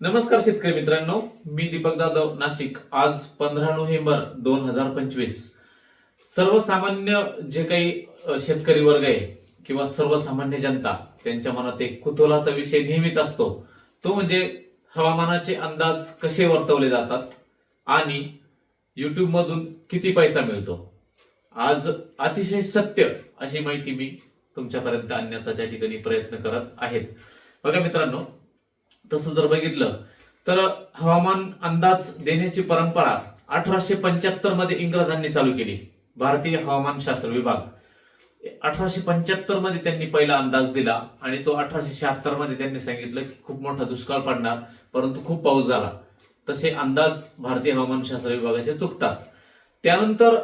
नमस्कार शेतकरी मित्रांनो मी दीपक जाधव नाशिक. आज पंधरा नोव्हेंबर दोन हजार पंचवीस. सर्वसामान्य जे काही शेतकरी वर्ग आहे किंवा सर्वसामान्य जनता त्यांच्या मनात एक कुतूहलाचा विषय नेहमीच असतो. तो म्हणजे हवामानाचे अंदाज कसे वर्तवले जातात आणि युट्यूब मधून किती पैसा मिळतो. आज अतिशय सत्य अशी माहिती मी तुमच्यापर्यंत आणण्याचा त्या ठिकाणी प्रयत्न करत आहेत बघा मित्रांनो तसं जर बघितलं तर हवामान अंदाज देण्याची परंपरा अठराशे पंच्याहत्तरमध्ये इंग्रजांनी चालू केली भारतीय हवामानशास्त्र विभाग. अठराशे पंच्याहत्तरमध्ये त्यांनी पहिला अंदाज दिला आणि तो अठराशे शहात्तरमध्ये त्यांनी सांगितलं की खूप मोठा दुष्काळ पडणार परंतु खूप पाऊस झाला. तसे अंदाज भारतीय हवामानशास्त्र विभागाचे चुकतात. त्यानंतर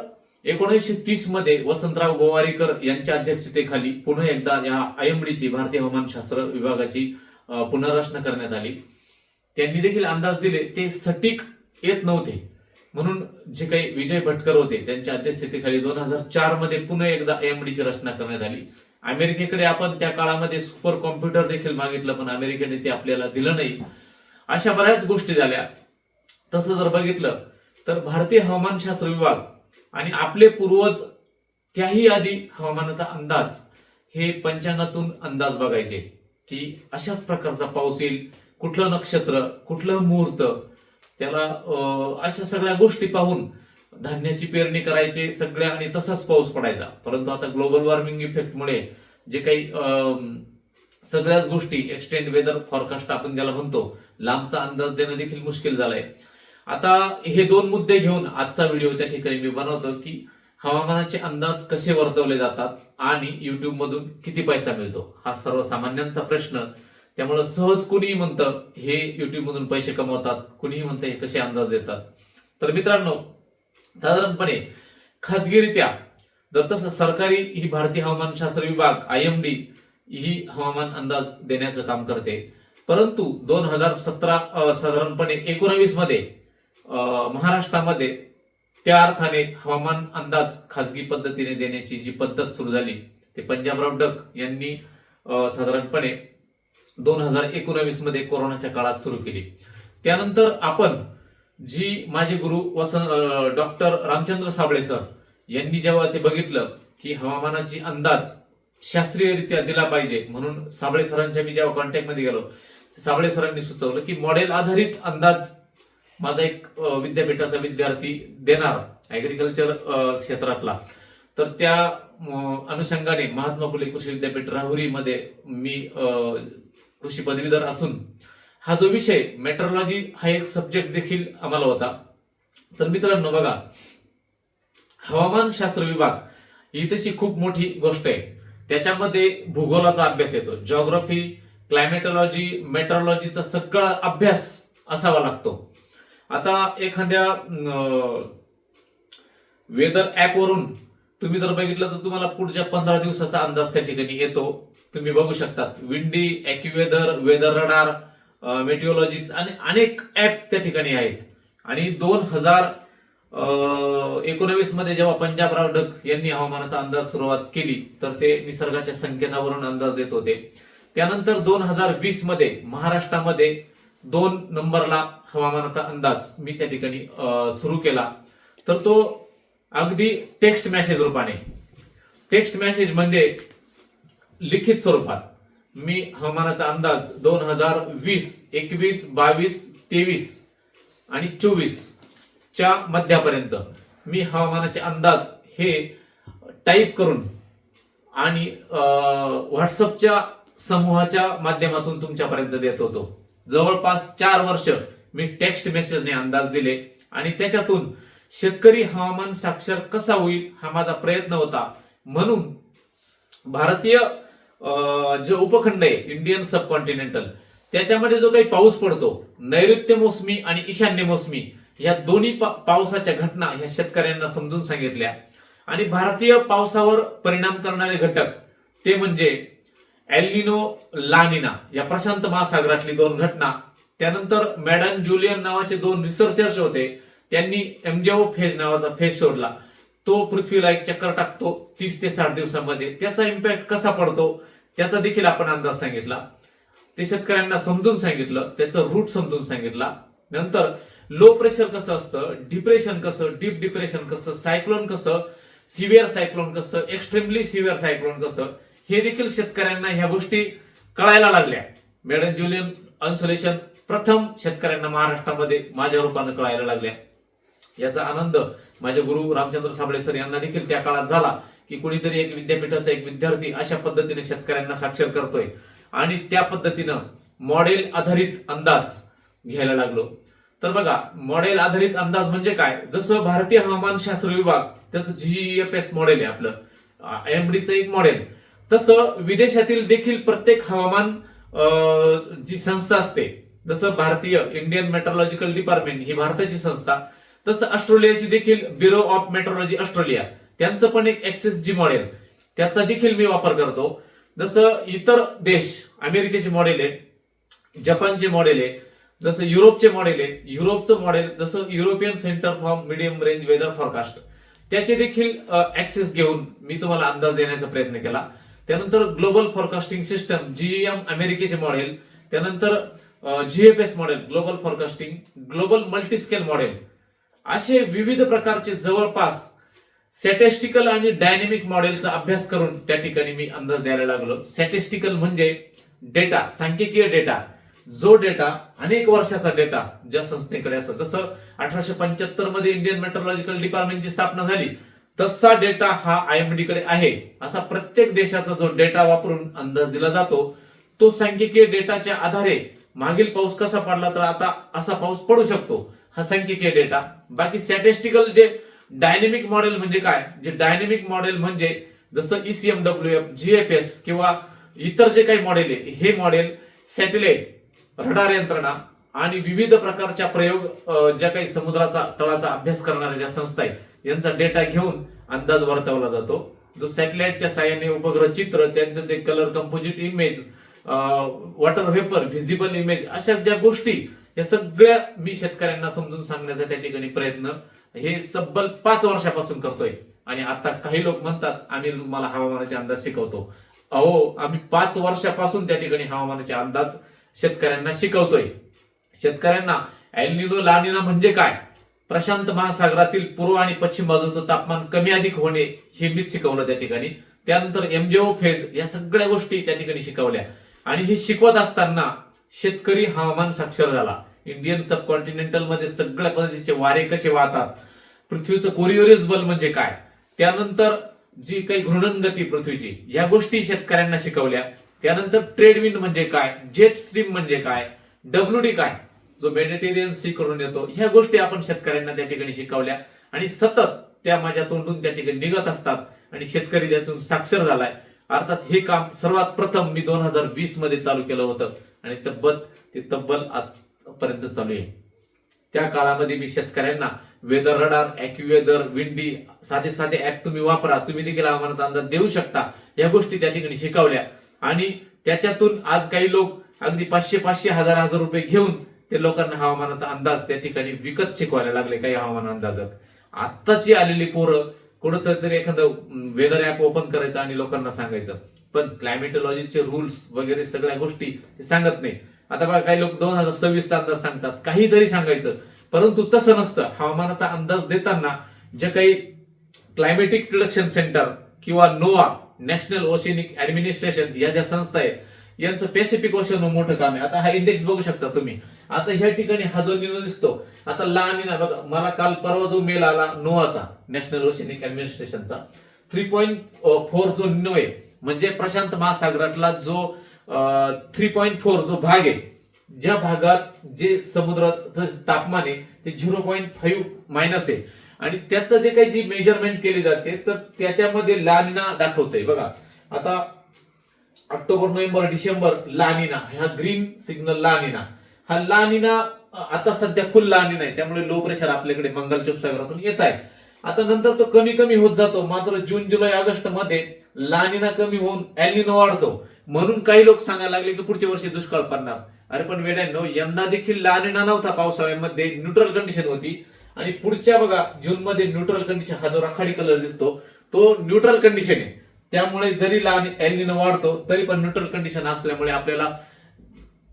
एकोणीसशे तीसमध्ये वसंतराव गोवारीकर यांच्या अध्यक्षतेखाली पुन्हा एकदा या आयएमडीची भारतीय हवामानशास्त्र विभागाची पुनर्रचना करण्यात आली. त्यांनी देखील अंदाज दिले ते सटीक येत नव्हते. म्हणून जे काही विजय भटकर होते त्यांच्या अध्यक्षतेखाली दोन हजार चारमध्ये पुन्हा एकदा एमडीची रचना करण्यात आली. अमेरिकेकडे आपण त्या काळामध्ये सुपर कॉम्प्युटर देखील मागितलं पण अमेरिकेने ते आपल्याला दिलं नाही. अशा बऱ्याच गोष्टी झाल्या. तसं जर बघितलं तर भारतीय हवामानशास्त्र विभाग आणि आपले पूर्वज त्याही आधी हवामानाचा अंदाज हे पंचांगातून अंदाज बघायचे. की अशाच प्रकारचा पाऊस येईल कुठलं नक्षत्र कुठलं मुहूर्त त्याला अशा सगळ्या गोष्टी पाहून धान्याची पेरणी करायची सगळ्या आणि तसाच पाऊस पडायचा. परंतु आता ग्लोबल वॉर्मिंग इफेक्टमुळे जे काही सगळ्याच गोष्टी एक्सटेंड वेदर फॉरकास्ट आपण ज्याला म्हणतो लांबचा अंदाज देणं देखील मुश्किल झालंय. आता हे दोन मुद्दे घेऊन आजचा व्हिडिओ त्या ठिकाणी मी बनवतो की हवामानाचे अंदाज कसे वर्तवले जातात आणि युट्यूब मधून किती पैसा मिळतो? हा सर्वसामान्यांचा प्रश्न. त्यामुळं सहज कुणीही म्हणतं हे युट्यूब मधून पैसे कमवतात. कुणीही म्हणतं हे कसे अंदाज देतात? तर मित्रांनो साधारणपणे खाजगीरित्या जर तसं सरकारी ही भारतीय हवामानशास्त्र विभाग आय एम डी ही हवामान अंदाज देण्याचं काम करते. परंतु दोन हजार सतरा साधारणपणे एकोणावीसमध्ये महाराष्ट्रामध्ये त्या अर्थाने हवामान अंदाज खाजगी पद्धतीने देण्याची जी पद्धत सुरू झाली ते पंजाबराव डक यांनी साधारणपणे दोन हजार एकोणावीसमध्ये कोरोनाच्या काळात सुरू केली. त्यानंतर आपण जी माझे गुरु वसंत डॉक्टर रामचंद्र साबळे सर यांनी जेव्हा ते बघितलं की हवामानाची अंदाज शास्त्रीयरित्या दिला पाहिजे म्हणून साबळे सरांच्या मी जेव्हा कॉन्टॅक्टमध्ये गेलो साबळे सरांनी सुचवलं की मॉडेल आधारित अंदाज माझा एक विद्यापीठाचा विद्यार्थी देणार ऍग्रिकल्चर क्षेत्रातला. तर त्या अनुषंगाने महात्मा फुले कृषी विद्यापीठ राहुरीमध्ये मी कृषी पदवीधर असून हा जो विषय मेट्रोलॉजी हा एक सब्जेक्ट देखील आम्हाला होता. तर मित्रांनो बघा हवामानशास्त्र विभाग ही तशी खूप मोठी गोष्ट आहे. त्याच्यामध्ये भूगोलाचा अभ्यास येतो. जॉग्रफी क्लायमेटॉलॉजी मेट्रोलॉजीचा सगळा अभ्यास असावा लागतो. आता एखाद्या वेदर ऍपवरून तुम्ही जर बघितलं तर तुम्हाला पुढच्या पंधरा दिवसाचा अंदाज त्या ठिकाणी येतो. तुम्ही बघू शकतात. Windy AccuWeather weather radar Meteologix आणि अनेक ऍप त्या ठिकाणी आहेत. आणि दोन हजार एकोणवीसमध्ये जेव्हा पंजाबराव डक यांनी हवामानाचा अंदाज सुरुवात केली तर ते निसर्गाच्या संकेतावरून अंदाज देत होते. त्यानंतर दोन हजार वीसमध्ये महाराष्ट्रामध्ये दोन नंबरला हवामानाचा अंदाज मी त्या ठिकाणी सुरू केला. तर तो अगदी टेक्स्ट मॅसेज रूपाने. टेक्स्ट मॅसेज म्हणजे लिखित स्वरूपात. मी हवामानाचा अंदाज दोन हजार वीस एकवीस बावीस तेवीस आणि चोवीस च्या मध्यापर्यंत. मी हवामानाचे अंदाज हे टाईप करून आणि व्हॉट्सअपच्या समूहाच्या माध्यमातून तुमच्यापर्यंत देत होतो. जवळपास चार वर्ष मी टेक्स्ट मेसेजने अंदाज दिले आणि त्याच्यातून शेतकरी हवामान साक्षर कसा होईल हा माझा प्रयत्न होता. म्हणून भारतीय जे जो उपखंड आहे इंडियन सबकॉन्टिनेंटल त्याच्यामध्ये जो काही पाऊस पडतो नैऋत्य मोसमी आणि ईशान्य मोसमी या दोन्ही पा- पावसाच्या घटना ह्या शेतकऱ्यांना समजून सांगितल्या. आणि भारतीय पावसावर परिणाम करणारे घटक ते म्हणजे एल्लिनो लानिना या प्रशांत महासागरातली दोन घटना. त्यानंतर मॅडन जुलियन नावाचे दोन रिसर्चर्स होते. त्यांनी एमजेओ फेज नावाचा फेज सोडला. तो पृथ्वीला एक चक्कर टाकतो तीस ते साठ दिवसामध्ये. त्याचा इम्पॅक्ट कसा पडतो त्याचा देखील आपण अंदाज सांगितला. ते शेतकऱ्यांना समजून सांगितलं त्याचं रूट समजून सांगितला. नंतर लो प्रेशर कसं असतं डिप्रेशन कसं डीप डिप्रेशन कसं सायक्लोन कसं सिव्हिअर सायक्लोन कसं एक्स्ट्रीमली सिव्हिअर सायक्लोन कसं हे देखील शेतकऱ्यांना ह्या गोष्टी कळायला लागल्या. मॅडम ज्युलियन अन्सोलेशन प्रथम शेतकऱ्यांना महाराष्ट्रामध्ये माझ्या रूपानं कळायला लागल्या. याचा आनंद माझे गुरु रामचंद्र साबळे सर यांना देखील त्या काळात झाला की कुणीतरी एक विद्यापीठाचा एक विद्यार्थी अशा पद्धतीने शेतकऱ्यांना साक्षर करतोय. आणि त्या पद्धतीनं मॉडेल आधारित अंदाज घ्यायला लागलो. तर बघा मॉडेल आधारित अंदाज म्हणजे काय? जसं भारतीय हवामान शास्त्र विभाग त्याचं जीएफएस मॉडेल आहे आपलं. एमडीचं एक मॉडेल. तसं विदेशातील देखील प्रत्येक हवामान जी संस्था असते जसं भारतीय इंडियन मेट्रोलॉजिकल डिपार्टमेंट ही भारताची संस्था तसं ऑस्ट्रेलियाची देखील ब्युरो ऑफ मेट्रोलॉजी ऑस्ट्रेलिया त्यांचं पण एक एक्सेस जी मॉडेल त्याचा देखील मी वापर करतो. जसं इतर देश अमेरिकेचे मॉडेल आहे जपानचे मॉडेल आहे जसं युरोपचे मॉडेल आहे युरोपचं मॉडेल जसं European centre for medium range weather forecast त्याचे देखील ऍक्सेस घेऊन मी तुम्हाला अंदाज देण्याचा प्रयत्न केला. त्यानंतर ग्लोबल फॉरकास्टिंग सिस्टम जीएम अमेरिकेचे मॉडेल त्यानंतर GFS model global forecasting global multiscale model असे विविध प्रकारचे जवळपास स्टॅटिस्टिकल आणि डायनेमिक मॉडेलचा अभ्यास करून त्या ठिकाणी मी अंदाज द्यायला लागलो. स्टॅटिस्टिकल म्हणजे डेटा सांख्यिकीय डेटा जो डेटा अनेक वर्षाचा डेटा ज्या संस्थेकडे असतो. जसं अठराशे पंच्याहत्तरमध्ये इंडियन मेट्रोलॉजिकल डिपार्टमेंटची स्थापना झाली. तसा डेटा हा आयएमडीकडे आहे. असा प्रत्येक देशाचा जो डेटा वापरून अंदाज दिला जातो तो सांख्यिकीय डेटाच्या आधारे मागील पाऊस कसा पडला तर आता असा पाऊस पडू शकतो. हा सांख्यिकीय डेटा. बाकी स्टॅटिस्टिकल जे डायनेमिक मॉडेल म्हणजे काय? जे डायनेमिक मॉडेल म्हणजे जसं E ईसीएमडब्ल्यू एफ जीएफएस किंवा इतर जे काही मॉडेल आहे हे मॉडेल सॅटेलाइट रडार यंत्रणा आणि विविध प्रकारच्या प्रयोग ज्या काही समुद्राचा तळाचा अभ्यास करणाऱ्या ज्या संस्था आहेत यांचा डेटा घेऊन अंदाज वर्तवला जातो. जो सॅटेलाइटच्या साह्याने उपग्रह चित्र त्यांचं ते colour composite image water vapour visible image अशा ज्या गोष्टी या सगळ्या मी शेतकऱ्यांना समजून सांगण्याचा त्या ठिकाणी प्रयत्न हे सब्बल पाच वर्षापासून करतोय. आणि आता काही लोक म्हणतात आम्ही तुम्हाला हवामानाचे अंदाज शिकवतो. अहो आम्ही पाच वर्षापासून त्या ठिकाणी हवामानाचे अंदाज शेतकऱ्यांना शिकवतोय. शेतकऱ्यांना एलनिनो लानिना म्हणजे काय? प्रशांत महासागरातील पूर्व आणि पश्चिम बाजूचं तापमान कमी अधिक होणे हे मीच शिकवलं त्या ठिकाणी. त्यानंतर एमजेओ फेज या सगळ्या गोष्टी त्या ठिकाणी शिकवल्या. आणि हे शिकवत असताना शेतकरी हवामान साक्षर झाला. इंडियन सबकॉन्टिनेंटलमध्ये सगळ्या पद्धतीचे वारे कसे वाहतात? पृथ्वीचं कोरिओरिस बल म्हणजे काय? त्यानंतर जी काही घृणन गती पृथ्वीची या गोष्टी शेतकऱ्यांना शिकवल्या. त्यानंतर ट्रेडविंड म्हणजे काय? जेट स्ट्रीम म्हणजे काय? डब्ल्यू डी काय? जो मेडिटेरियन सी कडून येतो ह्या गोष्टी आपण शेतकऱ्यांना त्या ठिकाणी शिकवल्या. आणि सतत त्या माझ्या तोंडून त्या ठिकाणी निघत असतात आणि शेतकरी त्यातून साक्षर झालाय. अर्थात हे काम सर्वात प्रथम मी दोन हजार वीसमध्ये चालू केलं होतं. आणि तब्बल ते तब्बल आजपर्यंत चालू आहे. त्या काळामध्ये मी शेतकऱ्यांना वेदर रडार अॅक्युवेदर विंडी साधे साधे ऍप तुम्ही वापरा. तुम्ही देखील आम्हाला अंदाज देऊ शकता. या गोष्टी त्या ठिकाणी शिकवल्या. आणि त्याच्यातून आज काही लोक अगदी पाचशे पाचशे हजार हजार रुपये घेऊन ते लोकांना हवामानाचा अंदाज त्या ठिकाणी विकत शिकवायला लागले काही हवामान अंदाजक. आत्ताची आलेली पोरं कुठंतरी एखादं वेदर ऍप ओपन करायचं आणि लोकांना सांगायचं. पण क्लायमेटॉलॉजीचे रूल्स वगैरे सगळ्या गोष्टी ते सांगत नाही. आता बघा काही लोक दोन हजार सव्वीसचा अंदाज सांगतात काहीतरी सांगायचं. परंतु तसं नसतं. हवामानाचा अंदाज देताना जे काही क्लायमेटिक प्रिडक्शन सेंटर किंवा नोआ नॅशनल ओशिनिक ऍडमिनिस्ट्रेशन या ज्या संस्था आहेत यांचं पॅसिफिक ओशन मोठं काम आहे. आता हा इंडेक्स बघू शकता तुम्ही. आता ह्या ठिकाणी हा जो निनो दिसतो आता लहान निना बघा मला काल परवा जो मेल आला नोआचा नॅशनल ओशनिक ऍडमिनिस्ट्रेशनचा थ्री पॉईंट फोर जो निनो आहे म्हणजे प्रशांत महासागरातला जो थ्री पॉईंट फोर जो भाग आहे ज्या भागात जे समुद्राचं तापमान आहे ते झिरो पॉईंट फाईव्ह मायनस आहे. आणि त्याचं जे काही जी मेजरमेंट केली जाते तर त्याच्यामध्ये लानिना दाखवतंय. बघा आता ऑक्टोबर नोव्हेंबर डिसेंबर लानिना हा ग्रीन सिग्नल लानिना. हा लानिना आता सध्या फुल लानिना आहे त्यामुळे लो प्रेशर आपल्याकडे बंगालच्या उपसागरातून येत आहे. आता नंतर तो कमी कमी होत जातो मात्र जून जुलै ऑगस्टमध्ये लानिना कमी होऊन एलिनो वाढतो. म्हणून काही लोक सांगायला लागले की पुढच्या वर्षी दुष्काळ पडणार. अरे पण वेड्यांनो यंदा देखील लानिना नव्हता पावसाळ्यामध्ये न्यूट्रल कंडिशन होती. आणि पुढच्या बघा जून मध्ये न्यूट्रल कंडिशन हा जो राखाडी कलर दिसतो तो न्यूट्रल कंडिशन आहे. त्यामुळे जरी लहान एलिनो वाढतो तरी पण न्यूट्रल कंडिशन असल्यामुळे आपल्याला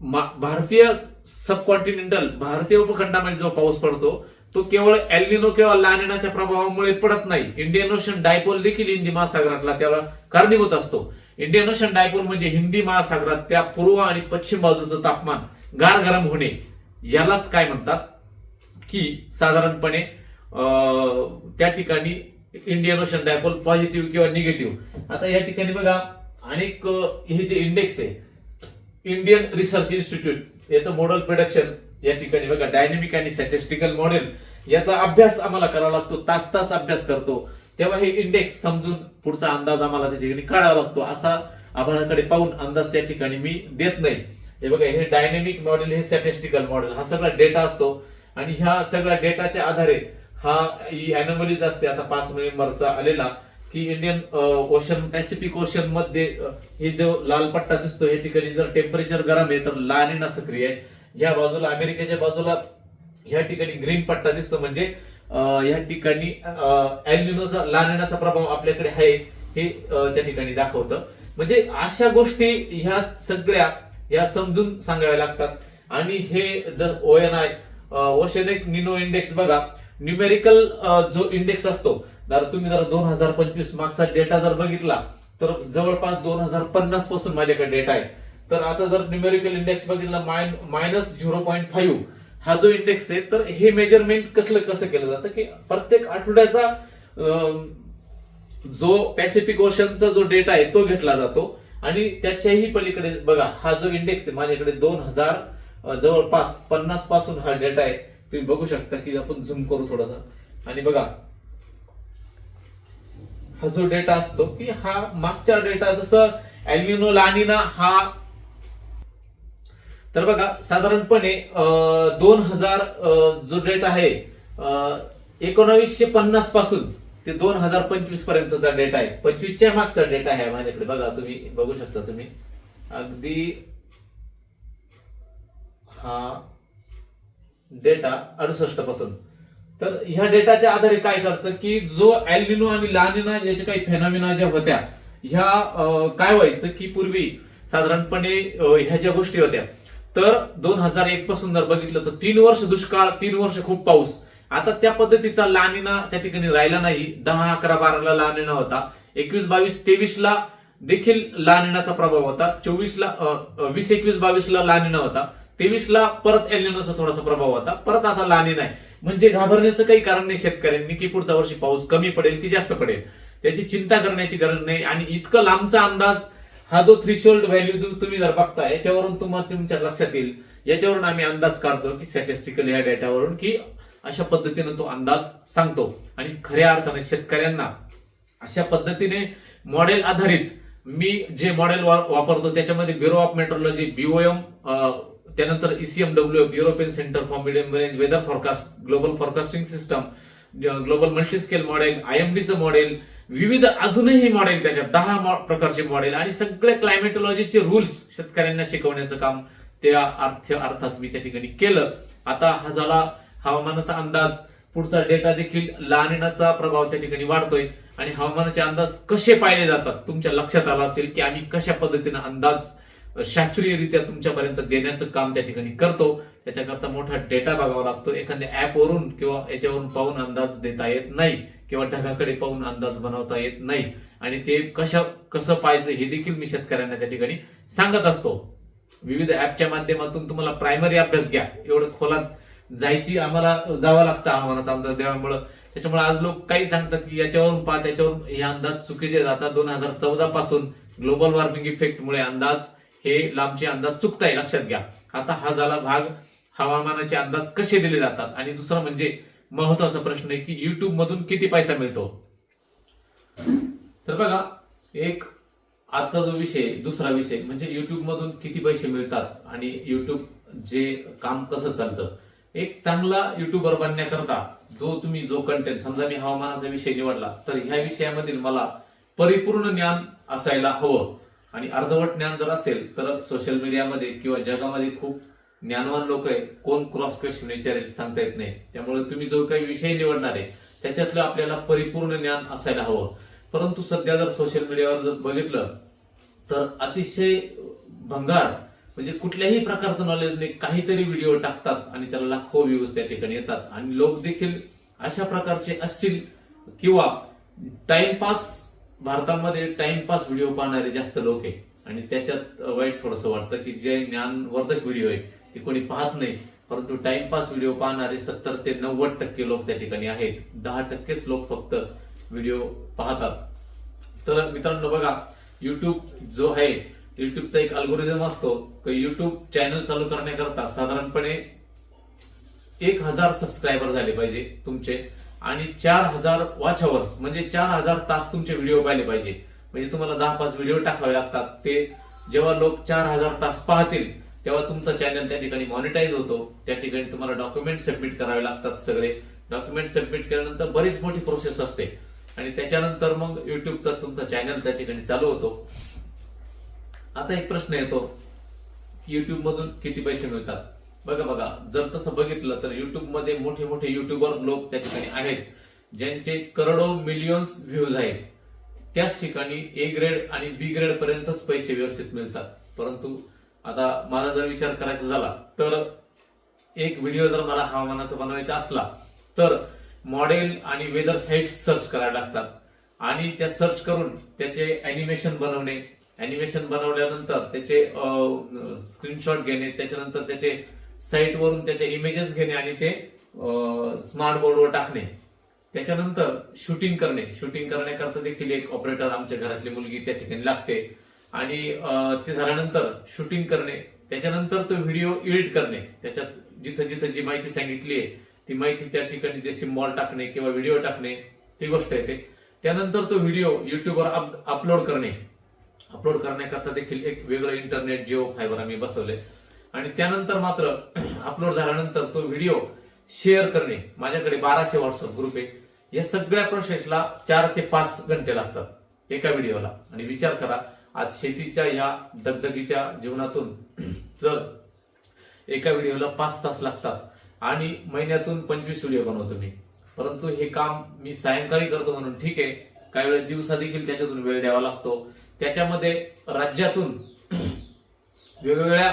मा- भारतीय सबकॉन्टिनेंटल भारतीय उपखंडामध्ये जो पाऊस पडतो तो केवळ एल्निनो किंवा लानिनाच्या प्रभावामुळे पडत नाही. इंडियन ओशन डायपोल देखील हिंदी महासागरातला त्याला कारणीभूत असतो. इंडियन ओशन डायपोल म्हणजे हिंदी महासागरात त्या पूर्व आणि पश्चिम बाजूचं तापमान गार गरम होणे यालाच काय म्हणतात? की साधारणपणे त्या ठिकाणी इंडियन ओशन डायपोल पॉझिटिव्ह किंवा निगेटिव्ह आता या ठिकाणी बघा अनेक हे जे इंडेक्स आहे इंडियन रिसर्च इन्स्टिट्यूट याचं मॉडेल प्रोडक्शन या ठिकाणी बघा डायनेमिक आणि स्टॅटिस्टिकल मॉडेल याचा अभ्यास आम्हाला करावा लागतो तास तास अभ्यास करतो. तेव्हा हे इंडेक्स समजून पुढचा अंदाज आम्हाला त्या ठिकाणी काढावा लागतो. असा आभाळाकडे पाहून अंदाज त्या ठिकाणी मी देत नाही. हे बघा हे डायनेमिक मॉडेल हे स्टॅटिस्टिकल मॉडेल हा सगळा डेटा असतो. आणि ह्या सगळ्या डेटाच्या आधारे हा ही अॅनोमलीज असते. आता पाच नोव्हेंबरचा आलेला की इंडियन ओशन पॅसिफिक ओशनमध्ये हे जो लाल पट्टा दिसतो हे ठिकाणी जर टेम्परेचर गरम आहे तर लानिना सक्रिय आहे. ज्या बाजूला अमेरिकेच्या बाजूला ह्या ठिकाणी ग्रीन पट्टा दिसतो म्हणजे या ठिकाणी एल्निनोचा लानिनाचा प्रभाव आपल्याकडे आहे हे त्या ठिकाणी दाखवतं. म्हणजे अशा गोष्टी ह्या सगळ्या या समजून सांगाव्या लागतात. आणि हे जर O N I oceanic nino index बघा न्यूमेरिकल जो इंडेक्स असतो जर तुम्ही जर दोन हजार पंचवीस मागचा डेटा जर बघितला तर जवळपास दोन हजार पन्नासपासून माझ्याकडे डेटा आहे. तर आता जर न्यूमेरिकल इंडेक्स बघितला मायनस झिरो पॉईंट फाईव्ह हा जो इंडेक्स आहे तर हे मेजरमेंट कसलं कसं केलं जातं की प्रत्येक आठवड्याचा जो पॅसिफिक ओशनचा जो डेटा आहे तो घेतला जातो. आणि त्याच्याही पलीकडे बघा हा जो इंडेक्स आहे माझ्याकडे दोन हजार जवळपास पन्नासपासून हा डेटा आहे. तुम्ही बघू शकता की आपण झूम करू थोडासा. आणि बघा हा जो डेटा असतो की हा मागच्या डेटा जसं अॅल्युनो लानिना हा तर बघा साधारणपणे दोन हजार जो डेटा आहे एकोणावीसशे पन्नासपासून ते दोन हजार पंचवीस पर्यंतचा डेटा आहे. पंचवीसच्या मागचा डेटा आहे माझ्याकडे. बघा तुम्ही बघू शकता तुम्ही. अगदी हा डेटा अडुसष्टपासून. तर ह्या डेटाच्या आधारे काय करतं की जो अॅल्बिनो आणि लानिना याच्या काही फेनॉमिना ज्या होत्या ह्या काय व्हायचं की पूर्वी साधारणपणे ह्या ज्या गोष्टी होत्या तर दोन हजार एक पासून जर बघितलं तर तीन वर्ष दुष्काळ तीन वर्ष खूप पाऊस. आता त्या पद्धतीचा लानिना त्या ठिकाणी राहिला नाही. दहा अकरा बाराला लानिना होता. एकवीस बावीस तेवीस ला देखील लानिनाचा प्रभाव होता. चोवीस ला वीस एकवीस बावीस ला लानिना होता. तेवीस ला परत एलिनोचा थोडासा प्रभाव होता. परत आता लाने नाही. म्हणजे घाबरण्याचं काही कारण नाही शेतकऱ्यांनी की पुढच्या वर्षी पाऊस कमी पडेल की जास्त पडेल. त्याची चिंता करण्याची गरज नाही. आणि इतकं लांबचा अंदाज हा जो थ्रीशोल्ड व्हॅल्यू तुम्ही जर बघता याच्यावरून तुम्हाला तुमच्या लक्षात येईल. याच्यावरून आम्ही अंदाज काढतो की स्टॅटिस्टिकल या डेटावरून की अशा पद्धतीने तो अंदाज सांगतो. आणि खऱ्या अर्थाने शेतकऱ्यांना अशा पद्धतीने मॉडेल आधारित मी जे मॉडेल वापरतो त्याच्यामध्ये ब्युरो ऑफ मेट्रोलॉजी बीओएम त्यानंतर E ECM W European centre for medium range weather forecast global forecasting system global multiscale model आयएमडीचं model विविध अजूनही मॉडेल त्याच्यात दहा मॉ- प्रकारचे मॉडेल आणि सगळे क्लायमेटॉलॉजीचे रूल्स शेतकऱ्यांना शिकवण्याचं काम त्या अर्थ अर्थात मी त्या ठिकाणी केलं. आता हा झाला हवामानाचा अंदाज. पुढचा डेटा देखील लानिनाचा प्रभाव त्या ठिकाणी वाढतोय. आणि हवामानाचे अंदाज कसे पाहिले जातात तुमच्या लक्षात आलं असेल की आम्ही कशा पद्धतीने अंदाज शास्त्रीयरित्या तुमच्यापर्यंत देण्याचं काम त्या ठिकाणी करतो. त्याच्याकरता मोठा डेटा बघावा लागतो. एखाद्या ॲपवरून किंवा याच्यावरून पाहून अंदाज देता येत नाही किंवा ढगाकडे पाहून अंदाज बनवता येत नाही. आणि ते कशा कसं पाहायचं हे देखील मी शेतकऱ्यांना त्या ठिकाणी सांगत असतो. विविध ऍपच्या माध्यमातून तुम्हाला प्रायमरी अभ्यास घ्या. एवढं खोलात जायची आम्हाला जावं लागतं हवामानाचा अंदाज द्यामुळं त्याच्यामुळे आज लोक काही सांगतात की याच्यावरून पहा त्याच्यावरून हे अंदाज चुकीचे जातात. दोन हजार चौदा पासून ग्लोबल वॉर्मिंग इफेक्टमुळे अंदाज हे लांबचे अंदाज चुकताय लक्षात घ्या. आता हा झाला भाग हवामानाचे अंदाज कसे दिले जातात? आणि दुसरा म्हणजे महत्त्वाचा प्रश्न आहे की युट्यूब मधून किती पैसा मिळतो? तर बघा एक आजचा जो विषय दुसरा विषय म्हणजे युट्यूब मधून किती पैसे मिळतात आणि युट्यूब जे काम कसं चालतं? एक चांगला युट्यूबर बनण्याकरता जो तुम्ही जो कंटेंट समजा मी हवामानाचा विषय निवडला तर ह्या विषयामधील मला परिपूर्ण ज्ञान असायला हवं. आणि अर्धवट ज्ञान जर असेल तर सोशल मीडियामध्ये किंवा जगामध्ये खूप ज्ञानवान लोक आहे कोण क्रॉस क्वेश्चन विचारेल सांगता येत नाही. त्यामुळे तुम्ही जो काही विषय निवडणार आहे त्याच्यातलं आपल्याला परिपूर्ण ज्ञान असायला हवं. परंतु सध्या जर सोशल मीडियावर जर बघितलं तर अतिशय भंगार म्हणजे कुठल्याही प्रकारचं नॉलेज नाही. काहीतरी व्हिडिओ टाकतात आणि त्याला लाखो व्ह्यूज त्या ठिकाणी येतात. आणि लोक देखील अशा प्रकारचे असतील किंवा टाइमपास भारतामध्ये टाइमपास व्हिडिओ पाहणारे जास्त लोक आहे. आणि त्याच्यात वाईट थोडंसं वाटतं की जे ज्ञानवर्धक व्हिडिओ आहे ते कोणी पाहत नाही. परंतु टाइमपास व्हिडिओ पाहणारे सत्तर ते नव्वद टक्के लोक त्या ठिकाणी आहेत. दहा टक्केच लोक फक्त व्हिडिओ पाहतात. तर मित्रांनो बघा युट्यूब जो आहे युट्यूबचा एक अल्गोरिझम असतो की युट्यूब चॅनल चालू करण्याकरता साधारणपणे एक हजार सबस्क्रायबर झाले पाहिजे तुमचे. आणि चार हजार वॉच अवर्स म्हणजे चार हजार तास तुमचे व्हिडिओ पाहिले पाहिजे. म्हणजे तुम्हाला दहा पाच व्हिडिओ टाकावे लागतात. ते जेव्हा लोक चार हजार तास पाहतील तेव्हा तुमचा चॅनल त्या ठिकाणी मॉनिटाईज होतो. त्या ठिकाणी तुम्हाला डॉक्युमेंट सबमिट करावे लागतात सगळे. डॉक्युमेंट सबमिट केल्यानंतर बरीच मोठी प्रोसेस असते. आणि त्याच्यानंतर मग युट्यूबचा तुमचा चॅनल त्या ठिकाणी चालू होतो. आता एक प्रश्न येतो की युट्यूब मधून किती पैसे मिळतात? बघा बघा जर तसं बघितलं तर युट्यूबमध्ये मोठे मोठे युट्यूबर लोक त्या ठिकाणी आहेत ज्यांचे करोडो मिलियन्स व्ह्यूज आहेत. त्याच ठिकाणी ए ग्रेड आणि बी ग्रेड पर्यंतच पैसे व्यवस्थित मिळतात. परंतु आता माझा जर विचार करायचा झाला तर एक व्हिडिओ जर मला हवामानाचा बनवायचा असला तर मॉडेल आणि वेदर साईट सर्च करायला लागतात. आणि त्या सर्च करून त्याचे अॅनिमेशन बनवणे अॅनिमेशन बनवल्यानंतर त्याचे स्क्रीनशॉट घेणे त्याच्यानंतर त्याचे साईटवरून त्याचे इमेजेस घेणे आणि ते स्मार्ट बोर्डवर टाकणे. त्याच्यानंतर शूटिंग करणे. शूटिंग करण्याकरता देखील एक ऑपरेटर आमच्या घरातली मुलगी त्या ठिकाणी लागते. आणि ते झाल्यानंतर शूटिंग करणे. त्याच्यानंतर तो व्हिडिओ एडिट करणे. त्याच्यात जिथं जिथं जी माहिती सांगितली आहे ती माहिती त्या ठिकाणी ते सिम्बॉल टाकणे किंवा व्हिडिओ टाकणे ती गोष्ट येते त्यानंतर तो व्हिडिओ युट्यूबवर अपलोड करणे. अपलोड करण्याकरता देखील एक वेगळं इंटरनेट जिओ फायबर आम्ही बसवले आणि त्यानंतर मात्र अपलोड झाल्यानंतर तो व्हिडिओ शेअर करणे माझ्याकडे बाराशे व्हॉट्सअप ग्रुप आहे. या सगळ्या प्रोसेसला चार ते पाच घंटे लागतात एका व्हिडिओला आणि विचार करा आज शेतीच्या या दगदगीच्या जीवनातून जर एका व्हिडिओला पाच तास लागतात आणि महिन्यातून पंचवीस व्हिडिओ बनवतो मी. परंतु हे काम मी सायंकाळी करतो म्हणून ठीक आहे. काही वेळेस दिवसा देखील त्याच्यातून वेळ द्यावा लागतो. त्याच्यामध्ये राज्यातून वेगवेगळ्या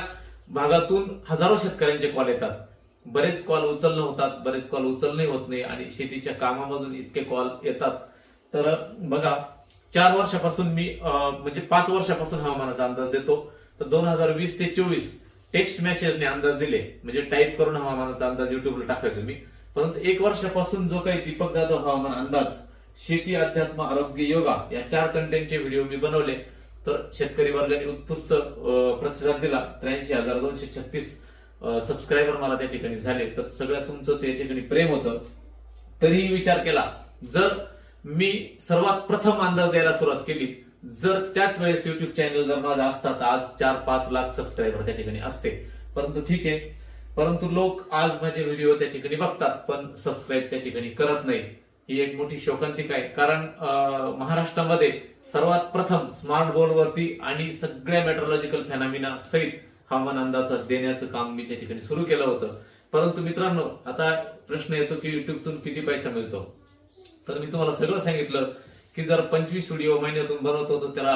भागातून हजारो शेतकऱ्यांचे कॉल येतात. बरेच कॉल उचलणं होतात बरेच कॉल उचलणे होत नाही आणि शेतीच्या कामामधून इतके कॉल येतात. तर बघा चार वर्षापासून मी म्हणजे पाच वर्षापासून हवामानाचा अंदाज देतो. तर दोन हजार वीस ते चोवीस टेक्स्ट मेसेजने अंदाज दिले. म्हणजे टाईप करून हवामानाचा अंदाज युट्यूबला टाकायचो मी. परंतु एक वर्षापासून जो काही दीपक जाधव हवामान अंदाज शेती अध्यात्म आरोग्य योगा या चार कंटेंटचे व्हिडिओ मी बनवले. तर शेतकरी वर्गाने उत्कृष्ट प्रतिसाद दिला. त्र्याऐंशी हजार दोनशे छत्तीस सबस्क्रायबर मला त्या ठिकाणी झाले. तर सगळ्या तुमचं त्या ठिकाणी प्रेम होतं. तरीही विचार केला. जर मी सर्वात प्रथम अंदाज द्यायला सुरुवात केली जर त्याच वेळेस युट्यूब चॅनल जर माझा असता तर आज चार पाच लाख सबस्क्रायबर त्या ठिकाणी असते. परंतु ठीक आहे. परंतु लोक आज माझे व्हिडिओ त्या ठिकाणी बघतात पण सबस्क्राईब त्या ठिकाणी करत नाही. ही एक मोठी शोकांतिक आहे. कारण महाराष्ट्रामध्ये सर्वात प्रथम स्मार्ट बोर्डवरती आणि सगळ्या मेट्रोलॉजिकल फेनामिना सहित हवामान अंदाज देण्याचं काम मी त्या ठिकाणी सुरू केलं होतं. परंतु मित्रांनो आता प्रश्न येतो की युट्यूबतून किती पैसा मिळतो? तर मी तुम्हाला सगळं सांगितलं की जर पंचवीस व्हिडिओ महिन्यातून बनवतो तर त्याला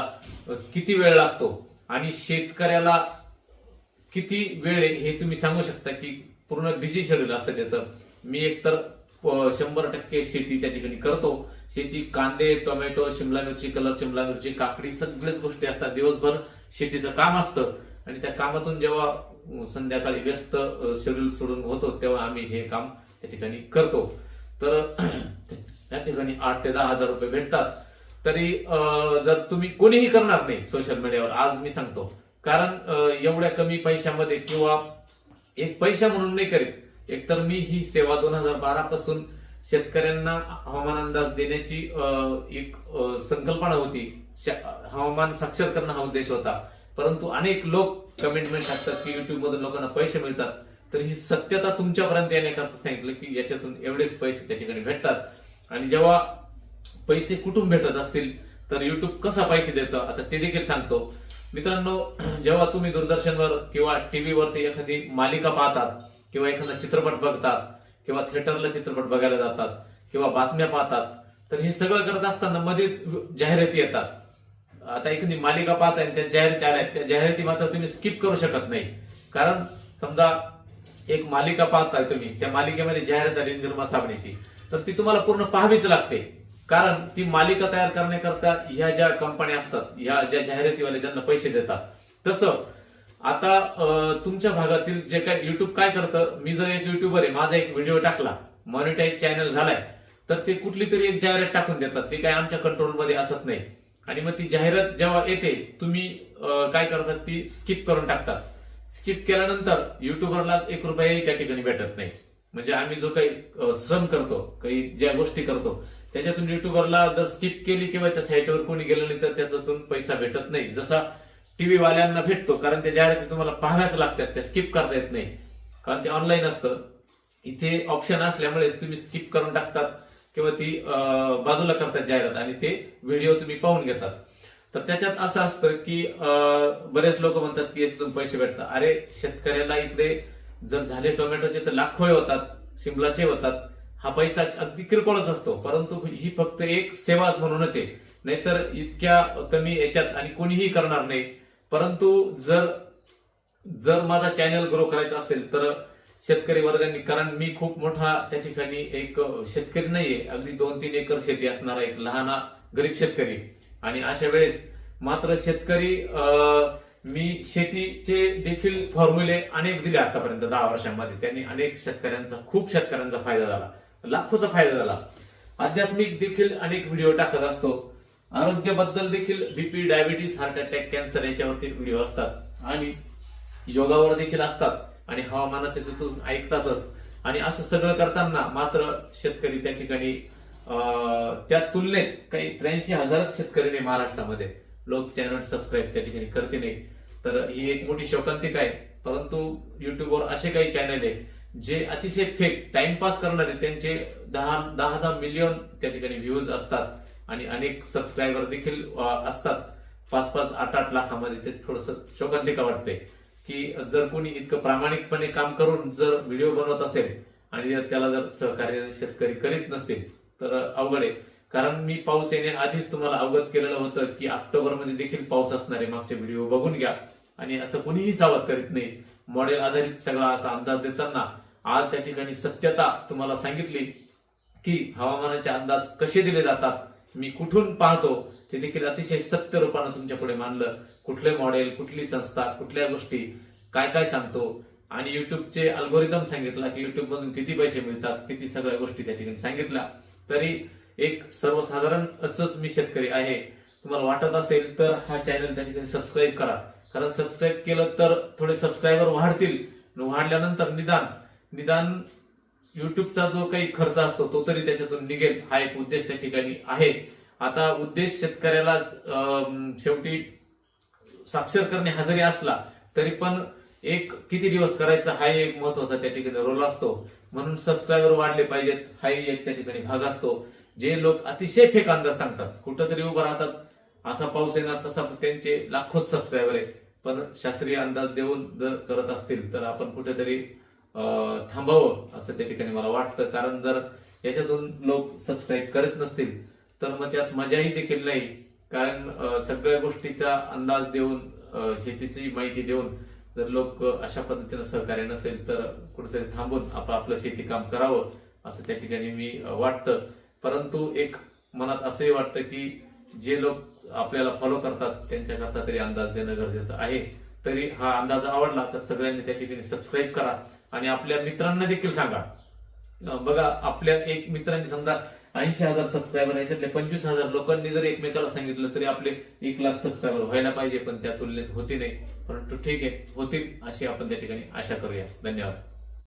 किती वेळ लागतो? आणि शेतकऱ्याला किती वेळ आहे हे तुम्ही सांगू शकता की पूर्ण बिझी शेड्यूल असतं त्याचं. मी एकतर शंभर टक्के शेती त्या ठिकाणी करतो. शेती कांदे टोमॅटो शिमला मिरची कलर शिमला मिरची काकडी सगळ्याच गोष्टी असतात. दिवसभर शेतीचं काम असतं. आणि त्या कामातून जेव्हा संध्याकाळी व्यस्त शेड्यूल सोडून होतो तेव्हा आम्ही हे काम त्या ठिकाणी करतो. तर त्या ठिकाणी आठ ते दहा हजार रुपये भेटतात. तरी जर तुम्ही कोणीही करणार नाही सोशल मीडियावर आज मी सांगतो. कारण एवढ्या कमी पैशामध्ये किंवा एक पैसा म्हणून नाही करीत एकतर मी ही सेवा दोन हजार बारा पासून शेतकऱ्यांना हवामान अंदाज देण्याची एक संकल्पना होती. हवामान साक्षर करणं हा उद्देश होता. परंतु अनेक लोक कमेंटमेंट टाकतात की युट्यूब मधून लोकांना पैसे मिळतात. तर ही सत्यता तुमच्यापर्यंत येण्याकरता सांगितलं की याच्यातून एवढेच पैसे त्या ठिकाणी भेटतात. आणि जेव्हा पैसे कुठून भेटत असतील तर युट्यूब कसा पैसे देतं आता ते देखील सांगतो. मित्रांनो जेव्हा तुम्ही दूरदर्शनवर किंवा टीव्हीवरती एखादी मालिका पाहतात किंवा एखादा चित्रपट बघतात किंवा थिएटरला चित्रपट बघायला जातात किंवा बातम्या पाहतात तर हे सगळं करत असताना मध्येच जाहिराती येतात. आता एखादी मालिका पाहताय त्या जाहिराती आल्या त्या जाहिराती मात्र तुम्ही स्किप करू शकत नाही. कारण समजा एक मालिका पाहताय तुम्ही त्या मालिकेमध्ये जाहिरात आली निर्मा साबणेची तर ती तुम्हाला पूर्ण पाहावीच लागते. कारण ती मालिका तयार करण्याकरता ह्या ज्या कंपन्या असतात ह्या ज्या जाहिरातीवाले ज्यांना पैसे देतात तसं आता तुमच्या भागातील जे काय युट्यूब काय करतं मी जर एक युट्यूबर आहे माझा एक व्हिडिओ टाकला मॉनिटाईज चॅनल झालाय तर ते कुठली तरी एक जाहिरात टाकून देतात. ते काय आमच्या कंट्रोलमध्ये असत नाही. आणि मग ती जाहिरात जेव्हा येते तुम्ही काय करतात ती स्किप करून टाकतात. स्किप केल्यानंतर युट्यूबरला एक रुपयाही त्या ठिकाणी भेटत नाही. म्हणजे आम्ही जो काही श्रम करतो काही ज्या गोष्टी करतो त्याच्यातून युट्यूबरला जर स्किप केली किंवा त्या साईटवर कोणी गेलं नाही तर त्याच्यातून पैसा भेटत नाही. जसा टीव्ही वाल्यांना भेटतो कारण त्या जाहिराती तुम्हाला पाहाव्याच लागतात त्या स्किप करता येत नाही. कारण ते ऑनलाईन असतं. इथे ऑप्शन असल्यामुळे तुम्ही स्किप करून टाकतात किंवा ती बाजूला करतात जाहिरात आणि ते व्हिडिओ तुम्ही पाहून घेतात. तर त्याच्यात असं असतं की बरेच लोक म्हणतात की याच्यातून पैसे भेटतात. अरे शेतकऱ्याला इकडे जर झाले टोमॅटोचे तर लाखोही होतात शिमलाचे होतात. हा पैसा अगदी किरकोळच असतो. परंतु ही फक्त एक सेवाच म्हणूनच आहे. नाहीतर इतक्या कमी याच्यात आणि कोणीही करणार नाही. परंतु जर जर माझा चॅनल ग्रो करायचा असेल तर शेतकरी वर्गांनी कारण मी खूप मोठा त्या ठिकाणी एक शेतकरी नाहीये. अगदी दोन तीन एकर शेती असणारा एक लहाना गरीब शेतकरी. आणि अशा वेळेस मात्र शेतकरी अं, मी शेतीचे देखील फॉर्म्युले अनेक दिले आतापर्यंत दहा वर्षांमध्ये. त्यांनी अनेक शेतकऱ्यांचा खूप शेतकऱ्यांचा फायदा झाला. लाखोचा फायदा झाला. आध्यात्मिक देखील अनेक व्हिडिओ टाकत असतो. आरोग्याबद्दल देखील BP diabetes heart attack cancer याच्यावरती व्हिडिओ असतात. आणि योगावर देखील असतात. आणि हवामानाचे तिथून ऐकतातच. आणि असं सगळं करताना मात्र शेतकरी त्या ठिकाणी त्या तुलनेत काही त्र्याऐंशी हजारच शेतकरी नाही महाराष्ट्रामध्ये. लोक चॅनल सबस्क्राईब त्या ठिकाणी करते नाही. तर ही एक मोठी शोकांतिक आहे. परंतु युट्यूबवर असे काही चॅनल आहे जे अतिशय फेक टाइमपास करणारे त्यांचे दहा दहा दहा मिलियन त्या ठिकाणी व्ह्यूज असतात. आणि अनेक सबस्क्रायबर देखील असतात. पाच पाच आठ आठ लाखामध्ये ते थोडस शोकांतिका वाटते? की जर कोणी इतकं प्रामाणिकपणे काम करून जर व्हिडिओ बनवत असेल आणि जर त्याला जर सहकार्य शेतकरी करीत नसतील तर अवघड आहे. कारण मी पाऊस येण्याआधीच तुम्हाला अवगत केलेलं होतं की ऑक्टोबरमध्ये देखील पाऊस असणार आहे मागचे व्हिडिओ बघून घ्या. आणि असं कुणीही सावध करीत नाही. मॉडेल आधारित सगळा असा अंदाज देताना आज त्या ठिकाणी सत्यता तुम्हाला सांगितली की हवामानाचे अंदाज कसे दिले जातात? मी कुठून पाहतो ते देखील अतिशय सत्य रूपानं तुमच्यापुढे मांडलं. कुठले मॉडेल कुठली संस्था कुठल्या गोष्टी काय काय सांगतो? आणि युट्यूबचे अल्गोरिदम सांगितला की युट्यूब मधून किती पैसे मिळतात किती सगळ्या गोष्टी त्या ठिकाणी सांगितल्या. तरी एक सर्वसाधारणच मी शेतकरी आहे. तुम्हाला वाटत असेल तर हा चॅनल त्या ठिकाणी सबस्क्राईब करा. कारण सबस्क्राईब केलं तर थोडे सबस्क्रायबर वाढतील. वाढल्यानंतर निदान निदान युट्यूबचा जो काही खर्च असतो तो तरी त्याच्यातून निघेल. हा एक उद्देश त्या ठिकाणी आहे. आता उद्देश शेतकऱ्याला शेवटी साक्षर करणे हा जरी असला तरी पण एक किती दिवस करायचा हा एक महत्त्वाचा त्या ठिकाणी रोल असतो. म्हणून सबस्क्रायबर वाढले पाहिजेत हाही एक त्या ठिकाणी भाग असतो. जे लोक अतिशय फेक अंदाज सांगतात कुठंतरी उभं राहतात असा पाऊस येणार तसा त्यांचे लाखोच सबस्क्रायबर आहेत. पण शास्त्रीय अंदाज देऊन जर करत असतील तर आपण कुठेतरी थांबावं असं त्या ठिकाणी मला वाटतं. कारण जर याच्यातून लोक सबस्क्राईब करत नसतील तर मग त्यात मजाही देखील नाही. कारण सगळ्या गोष्टीचा अंदाज देऊन शेतीची माहिती देऊन जर लोक अशा पद्धतीनं सहकार्य नसेल तर कुठेतरी थांबून आपण आपलं शेती काम करावं असं त्या ठिकाणी मी वाटतं. परंतु एक मनात असंही वाटतं की जे लोक आपल्याला फॉलो करतात त्यांच्याकरता तरी अंदाज देणं गरजेचं आहे. तरी हा अंदाज आवडला तर सगळ्यांनी त्या ठिकाणी सबस्क्राईब करा. आणि आपल्या मित्रांना देखील सांगा. बघा आपल्या एक मित्रांनी समजा ऐंशी हजार सबस्क्रायबर याच्यातले पंचवीस हजार लोकांनी जर एकमेकाला सांगितलं तरी आपले एक लाख सबस्क्रायबर व्हायला पाहिजे पण त्या तुलनेत होती नाही. परंतु ठीक आहे होतील अशी आपण त्या ठिकाणी आशा करूया. धन्यवाद.